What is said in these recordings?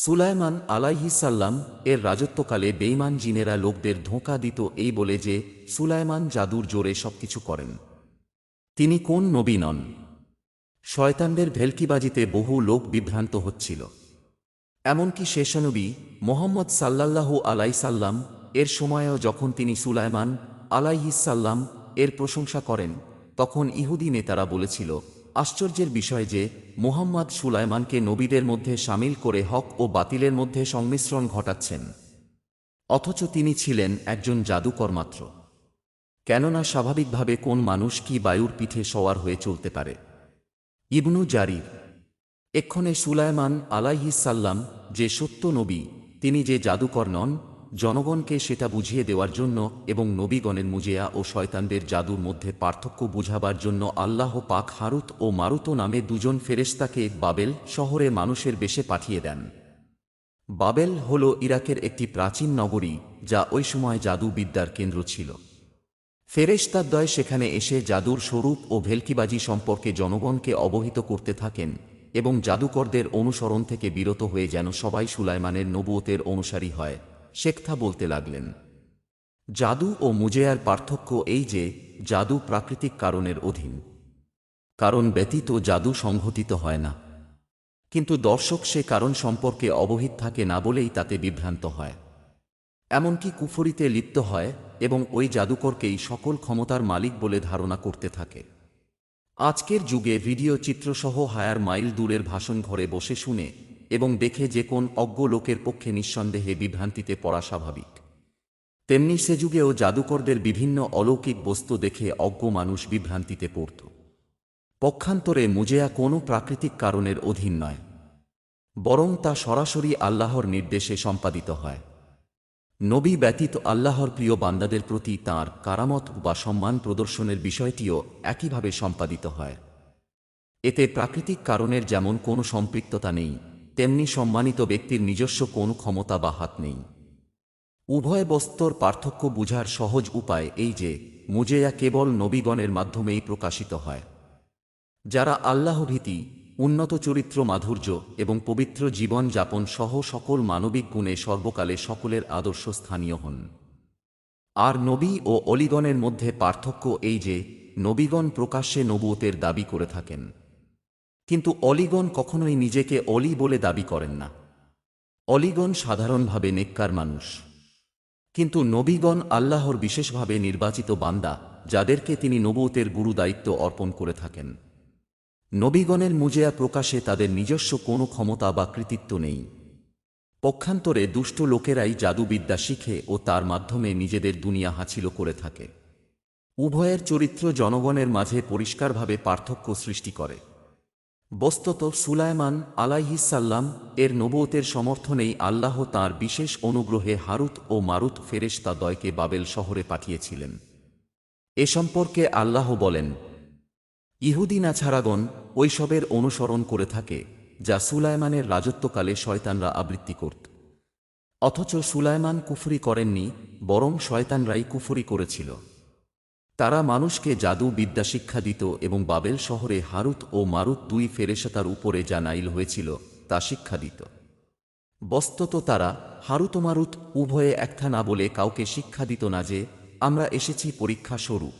সুলাইমান আলাইহিসাল্লাম এর রাজত্বকালে বেইমান জিনেরা লোকদের ধোঁকা দিত এই বলে যে, সুলাইমান জাদুর জোরে সবকিছু করেন। তিনি কোন নবী নন? শয়তানদের ভেলকিবাজিতে বহু লোক বিভ্রান্ত হচ্ছিল। এমনকি শেষনবী মোহাম্মদ সাল্লাল্লাহু আলাইসাল্লাম এর সময়েও যখন তিনি সুলাইমান আলাইহিসাল্লাম এর প্রশংসা করেন, তখন ইহুদি নেতারা বলেছিল আশ্চর্যের বিষয় যে, মুহাম্মদ সুলাইমানকে নবীদের মধ্যে সামিল করে হক ও বাতিলের মধ্যে সংমিশ্রণ ঘটাচ্ছেন। অথচ তিনি ছিলেন একজন জাদুকর মাত্র। কেননা স্বাভাবিকভাবে কোন মানুষ কি বায়ুর পিঠে সওয়ার হয়ে চলতে পারে? ইবনু জারির। এক্ষণে সুলাইমান আলাইহিসাল্লাম যে সত্য নবী, তিনি যে জাদুকর নন জনগণকে সেটা বুঝিয়ে দেওয়ার জন্য এবং নবীগণের মুজেয়া ও শয়তানদের জাদুর মধ্যে পার্থক্য বুঝাবার জন্য আল্লাহ পাক হারুত ও মারুত নামে দুজন ফেরেশতাকে বাবেল শহরে মানুষের বেশে পাঠিয়ে দেন। বাবেল হল ইরাকের একটি প্রাচীন নগরী যা ওই সময় জাদুবিদ্যার কেন্দ্র ছিল। ফেরেশতাদ্বয় সেখানে এসে জাদুর স্বরূপ ও ভেলকিবাজি সম্পর্কে জনগণকে অবহিত করতে থাকেন এবং জাদুকরদের অনুসরণ থেকে বিরত হয়ে যেন সবাই সুলাইমানের নবুয়তের অনুসারী হয়। শেখথা বলতে লাগলেন, জাদু ও মুজেয়ার পার্থক্য এই যে, জাদু প্রাকৃতিক কারণের অধীন। কারণ ব্যতীত জাদু সংঘটিত হয় না। কিন্তু দর্শক সে কারণ সম্পর্কে অবহিত থাকে না বলেই তাতে বিভ্রান্ত হয়। এমনকি কুফরিতে লিপ্ত হয় এবং ওই জাদুকরকেই সকল ক্ষমতার মালিক বলে ধারণা করতে থাকে। আজকের যুগে ভিডিও চিত্রসহ হায়ার মাইল দূরের ভাষণ ঘরে বসে শুনে এবং দেখে যে কোন অজ্ঞ লোকের পক্ষে নিঃসন্দেহে বিভ্রান্তিতে পড়া স্বাভাবিক। তেমনি সে যুগেও জাদুকরদের বিভিন্ন অলৌকিক বস্তু দেখে অজ্ঞ মানুষ বিভ্রান্তিতে পড়ত। পক্ষান্তরে মুজেয়া কোনো প্রাকৃতিক কারণের অধীন নয়, বরং তা সরাসরি আল্লাহর নির্দেশে সম্পাদিত হয়। নবী ব্যতীত আল্লাহর প্রিয় বান্দাদের প্রতি তাঁর কারামত বা সম্মান প্রদর্শনের বিষয়টিও একইভাবে সম্পাদিত হয়। এতে প্রাকৃতিক কারণের যেমন কোনো সম্পৃক্ততা নেই তেমনি সম্মানিত ব্যক্তির নিজস্ব কোনো ক্ষমতা বা হাত নেই। উভয় বস্তুর পার্থক্য বুঝার সহজ উপায় এই যে, মুজেয়া কেবল নবীগণের মাধ্যমেই প্রকাশিত হয়। যারা আল্লাহভীতি, উন্নত চরিত্র মাধুর্য এবং পবিত্র জীবন যাপন সহ সকল মানবিক গুণে সর্বকালে সকলের আদর্শ স্থানীয় হন। আর নবী ও অলিগণের মধ্যে পার্থক্য এই যে, নবীগণ প্রকাশ্যে নবুয়তের দাবি করে থাকেন। কিন্তু অলিগণ কখনোই নিজেকে অলি বলে দাবি করেন না। অলিগণ সাধারণভাবে নেককার মানুষ। কিন্তু নবীগণ আল্লাহর বিশেষভাবে নির্বাচিত বান্দা, যাদেরকে তিনি নবুয়তের গুরু দায়িত্ব অর্পণ করে থাকেন। নবীগণের মুজেয়া প্রকাশে তাদের নিজস্ব কোনো ক্ষমতা বা কৃতিত্ব নেই। পক্ষান্তরে দুষ্ট লোকেরাই জাদুবিদ্যা শিখে ও তার মাধ্যমে নিজেদের দুনিয়া হাছিল করে থাকে। উভয়ের চরিত্র জনগণের মাঝে পরিষ্কারভাবে পার্থক্য সৃষ্টি করে। বস্তত সুলাইমান আলাইহিসাল্লাম এর নবুয়তের সমর্থনেই আল্লাহ তাঁর বিশেষ অনুগ্রহে হারুত ও মারুত ফেরেশতা দয়কে বাবেল শহরে পাঠিয়েছিলেন। এ সম্পর্কে আল্লাহ বলেন, ইহুদি নাছাড়াগণ ওইসবের অনুসরণ করে থাকে, যা সুলায়মানের রাজত্বকালে শয়তানরা আবৃত্তি করত। অথচ সুলায়মান কুফরি করেননি, বরং শয়তানরাই কুফরি করেছিল। তারা মানুষকে জাদু বিদ্যা শিক্ষা দিত এবং বাবেল শহরে হারুত ও মারুত দুই ফেরেশতার উপরে যা নাইল হয়েছিল, তা শিক্ষা দিত। বস্তত তারা, হারুত মারুত উভয়ে একথা না বলে কাউকে শিক্ষা দিত না যে, আমরা এসেছি পরীক্ষা স্বরূপ।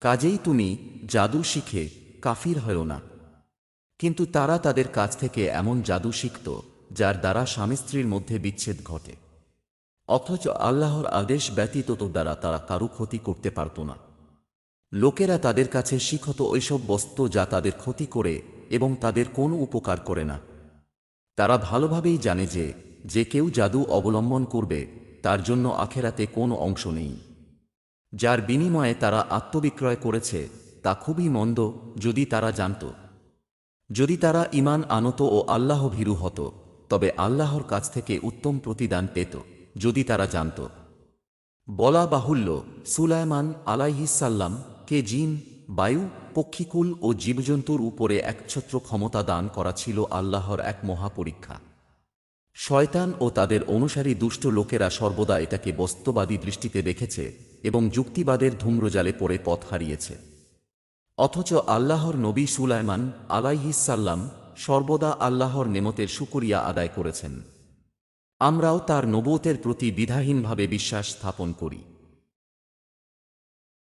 কাজেই তুমি জাদু শিখে কাফির হও না। কিন্তু তারা তাদের কাছ থেকে এমন জাদু শিখত, যার দ্বারা স্বামী স্ত্রীর মধ্যে বিচ্ছেদ ঘটে। অথচ আল্লাহর আদেশ ব্যতীত তো দ্বারা তারা কারু ক্ষতি করতে পারত না। লোকেরা তাদের কাছে শিখত ঐসব বস্তু যা তাদের ক্ষতি করে এবং তাদের কোনো উপকার করে না। তারা ভালোভাবেই জানে যে যে কেউ জাদু অবলম্বন করবে, তার জন্য আখেরাতে কোনো অংশ নেই। যার বিনিময়ে তারা আত্মবিক্রয় করেছে, তা খুবই মন্দ, যদি তারা জানত। যদি তারা ইমান আনত ও আল্লাহ ভীরু হতো, তবে আল্লাহর কাছ থেকে উত্তম প্রতিদান পেত। যদি তারা জানত। বলা বাহুল্য, সুলায়মান আলাইহিসাল্লাম কে জিন, বায়ু, পক্ষীকুল ও জীবজন্তুর উপরে একছত্র ক্ষমতা দান করা ছিল আল্লাহর এক মহাপরীক্ষা। শয়তান ও তাদের অনুসারী দুষ্ট লোকেরা সর্বদা এটাকে বস্তুবাদী দৃষ্টিতে দেখেছে এবং যুক্তিবাদের ধূম্রজালে পড়ে পথ হারিয়েছে। অথচ আল্লাহর নবী সুলাইমান আলাইহিসাল্লাম সর্বদা আল্লাহর নেমতের শুকরিয়া আদায় করেছেন। আমরাও তার নবতের প্রতি বিধাহীনভাবে বিশ্বাস স্থাপন করি।